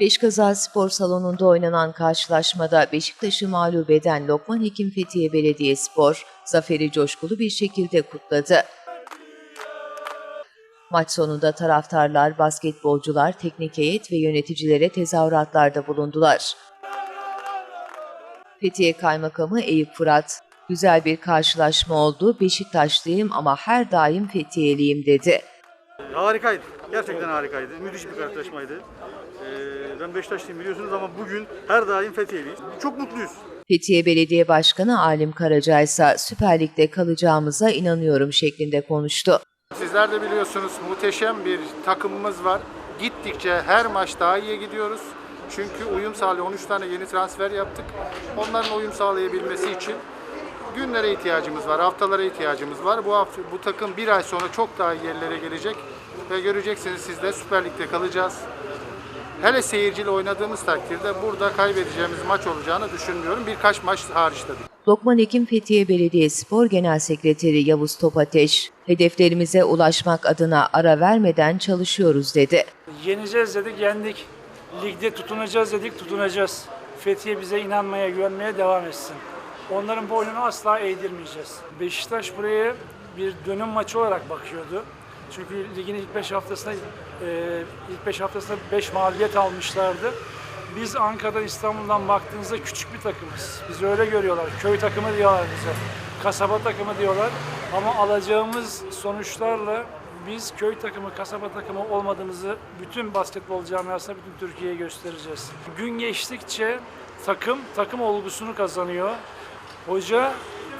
Beşkaza Spor Salonu'nda oynanan karşılaşmada Beşiktaş'ı mağlup eden Lokman Hekim Fethiye Belediyespor, zaferi coşkulu bir şekilde kutladı. Maç sonunda taraftarlar, basketbolcular, teknik heyet ve yöneticilere tezahüratlarda bulundular. Fethiye Kaymakamı Eyüp Fırat, güzel bir karşılaşma oldu, Beşiktaşlıyım ama her daim Fethiye'liyim dedi. Harikaydı. Gerçekten harikaydı. Müthiş bir karşılaşmaydı. Ben Beşiktaşlıyım biliyorsunuz ama bugün her daim Fethiye'liyiz. Çok mutluyuz. Fethiye Belediye Başkanı Alim Karaca ise Süper Lig'de kalacağımıza inanıyorum şeklinde konuştu. Sizler de biliyorsunuz muhteşem bir takımımız var. Gittikçe her maç daha iyiye gidiyoruz. Çünkü uyum sağlıyor. 13 tane yeni transfer yaptık. Onların uyum sağlayabilmesi için günlere ihtiyacımız var, haftalara ihtiyacımız var. Bu hafta, bu takım bir ay sonra çok daha iyi yerlere gelecek ve göreceksiniz siz de Süper Lig'de kalacağız. Hele seyirciyle oynadığımız takdirde burada kaybedeceğimiz maç olacağını düşünmüyorum. Birkaç maç hariç tabii. Lokman Hekim Fethiye Belediyespor Genel Sekreteri Yavuz Topateş, hedeflerimize ulaşmak adına ara vermeden çalışıyoruz dedi. Yeneceğiz dedik, yendik. Ligde tutunacağız dedik, tutunacağız. Fethiye bize inanmaya, güvenmeye devam etsin. Onların boynunu asla eğdirmeyeceğiz. Beşiktaş buraya bir dönüm maçı olarak bakıyordu. Çünkü ligin ilk 5 haftasında e, ilk 5 haftasında 5 mağlubiyet almışlardı. Biz Ankara'dan İstanbul'dan baktığınızda küçük bir takımız. Bizi öyle görüyorlar. Köy takımı diyorlar bize. Kasaba takımı diyorlar. Ama alacağımız sonuçlarla biz köy takımı, kasaba takımı olmadığımızı bütün basketbol camiasına, bütün Türkiye'ye göstereceğiz. Gün geçtikçe takım, takım olgusunu kazanıyor. Hoca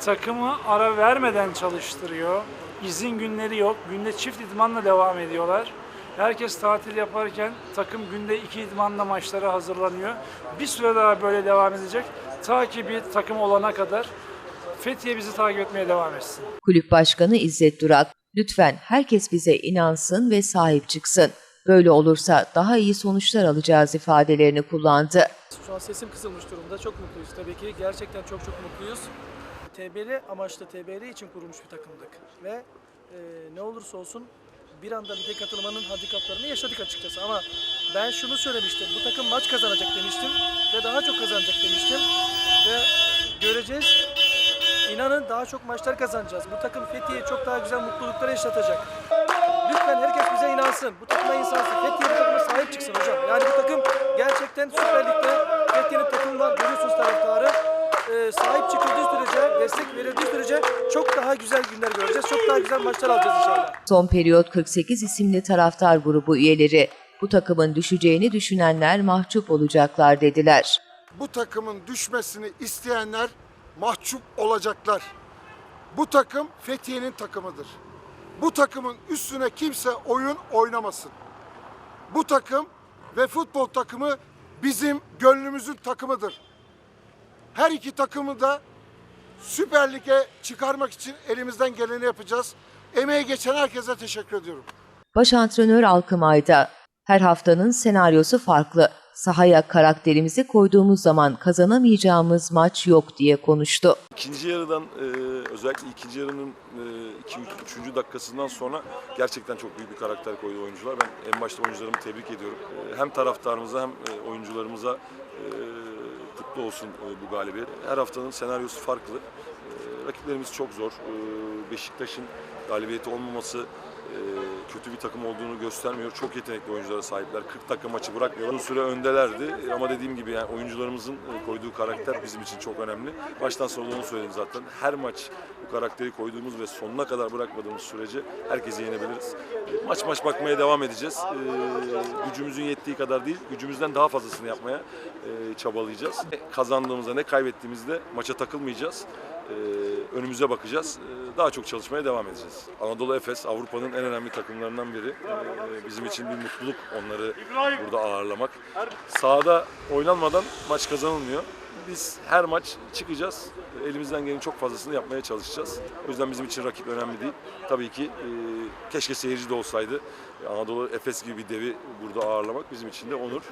takımı ara vermeden çalıştırıyor. İzin günleri yok. Günde çift idmanla devam ediyorlar. Herkes tatil yaparken takım günde iki idmanla maçlara hazırlanıyor. Bir süre daha böyle devam edecek. Ta ki bir takım olana kadar Fethiye bizi takip etmeye devam etsin. Kulüp Başkanı İzzet Durak, lütfen herkes bize inansın ve sahip çıksın. Böyle olursa daha iyi sonuçlar alacağız ifadelerini kullandı. Şu an sesim kısılmış durumda. Çok mutluyuz tabii ki. Gerçekten çok çok mutluyuz. TBL amaçlı TBL için kurulmuş bir takımdık. Ve e, ne olursa olsun bir anda lige katılmanın handikaplarını yaşadık açıkçası. Ama ben şunu söylemiştim. Bu takım maç kazanacak demiştim. Ve daha çok kazanacak demiştim. Ve göreceğiz. İnanın daha çok maçlar kazanacağız. Bu takım Fethiye'ye çok daha güzel mutluluklar yaşatacak. Lütfen herkes bize inansın. Bu takıma insansın. Fethiye bu takıma sahip çıksın hocam. Yani bu takım gerçekten Süper göreceğiz. Çok daha güzel maçlar alacağız inşallah. Son periyot 48 isimli taraftar grubu üyeleri, bu takımın düşeceğini düşünenler mahcup olacaklar dediler. bu takımın düşmesini isteyenler mahcup olacaklar. Bu takım Fethiye'nin takımıdır. Bu takımın üstüne kimse oyun oynamasın. Bu takım ve futbol takımı bizim gönlümüzün takımıdır. Her iki takımı da Süper Lig'e çıkarmak için elimizden geleni yapacağız. Emeği geçen herkese teşekkür ediyorum. Baş antrenör Alkımay'da, her haftanın senaryosu farklı. Sahaya karakterimizi koyduğumuz zaman kazanamayacağımız maç yok diye konuştu. İkinci yarıdan e, özellikle ikinci yarının 2-3. dakikasından sonra gerçekten çok büyük bir karakter koydu oyuncular. Ben en başta oyuncularımı tebrik ediyorum. E, hem taraftarımıza hem e, oyuncularımıza e, kutlu olsun e, bu galibiyet. Her haftanın senaryosu farklı. E, rakiplerimiz çok zor. E, Beşiktaş'ın galibiyeti olmaması kötü bir takım olduğunu göstermiyor. Çok yetenekli oyunculara sahipler. 40 dakika maçı bırakmıyorlar. Uzun süre öndelerdi E, ama dediğim gibi yani oyuncularımızın e, koyduğu karakter bizim için çok önemli. Baştan sonra onu söyledim zaten. Her maç bu karakteri koyduğumuz ve sonuna kadar bırakmadığımız sürece herkesi yenebiliriz. E, Maç maç bakmaya devam edeceğiz. E, gücümüzün yettiği kadar değil, gücümüzden daha fazlasını yapmaya e, çabalayacağız. Kazandığımızda ne kaybettiğimizde maça takılmayacağız. E, önümüze bakacağız. E, daha çok çalışmaya devam edeceğiz. Anadolu Efes Avrupa'nın en önemli takımlarından biri. E, bizim için bir mutluluk onları burada ağırlamak. Sahada oynanmadan maç kazanılmıyor. Biz her maç çıkacağız. Elimizden gelenin çok fazlasını yapmaya çalışacağız. O yüzden bizim için rakip önemli değil. Tabii ki e, keşke seyirci de olsaydı. Anadolu Efes gibi bir devi burada ağırlamak bizim için de onur.